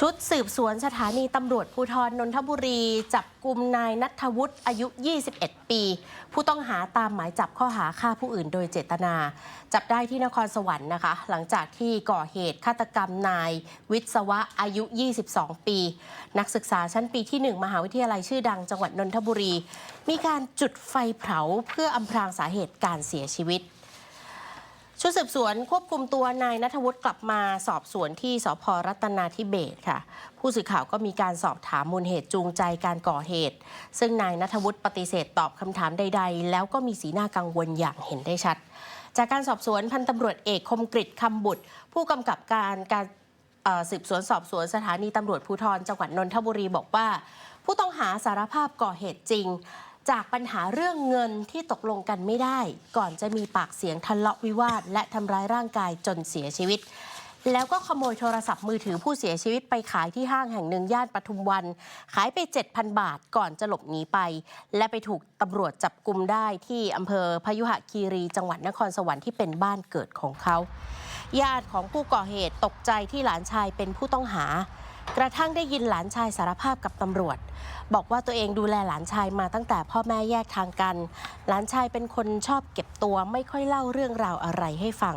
ชุดสืบสวนสถานีตำรวจภูธรนนทบุรี จับกลุ่มนายนัทวุฒิอายุ 21 ปี ผู้ต้องหาตามหมายจับข้อหาฆ่าผู้อื่นโดยเจตนา จับได้ที่นครสวรรค์นะคะ หลังจากที่ก่อเหตุฆาตกรรมนายวิศวะอายุ 22 ปี นักศึกษาชั้นปีที่ 1 มหาวิทยาลัยชื่อดังจังหวัดนนทบุรี มีการจุดไฟเผาเพื่ออำพรางสาเหตุการเสียชีวิต ชุดสืบสวนควบคุมตัวนายนัทวุฒิกลับมาสอบสวนที่สพรัตนาธิเบศค่ะ ผู้สื่อข่าวก็มีการสอบถามมูลเหตุจูงใจการก่อเหตุ ซึ่งนายนัทวุฒิปฏิเสธตอบคำถามใด ๆ แล้วก็มีสีหน้ากังวลอย่างเห็นได้ชัด จากการสอบสวนพันตำรวจเอกคมกริตคำบุตร ผู้กำกับการการสืบสวนสอบสวนสถานีตำรวจภูธรจังหวัดนนทบุรีบอกว่า ผู้ต้องหาสารภาพก่อเหตุจริง จากปัญหาเรื่องเงินที่ตกลงกันไม่ได้ ก่อนจะมีปากเสียงทะเลาะวิวาท และทำร้ายร่างกายจนเสียชีวิต แล้วก็ขโมยโทรศัพท์มือถือผู้เสียชีวิตไปขายที่ห้างแห่งหนึ่งย่านปทุมวัน ขายไป 7,000 บาทก่อนจะหลบหนีไป และไปถูกตำรวจจับกลุมได้ที่อำเภอพยุหคีรีจังหวัดนครสวรรค์ที่เป็นบ้านเกิดของเขา ญาติของผู้ก่อเหตุตกใจที่หลานชายเป็นผู้ต้องหา กระทั่งได้ยินหลานชายสารภาพกับตำรวจ บอกว่าตัวเองดูแลหลานชายมาตั้งแต่พ่อแม่แยกทางกัน หลานชายเป็นคนชอบเก็บตัวไม่ค่อยเล่าเรื่องราวอะไรให้ฟัง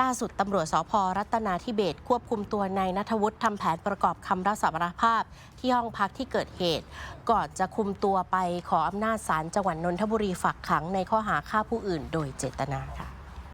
ล่าสุดตำรวจสพรัตนาธิเบศควบคุมตัวนายนัทวุฒิทำแผนประกอบคำรับสารภาพ ที่ห้องพักที่เกิดเหตุ ก่อนจะคุมตัวไปขออำนาจศาลจังหวัดนนทบุรีฝากขังในข้อหาฆ่าผู้อื่นโดยเจตนาค่ะ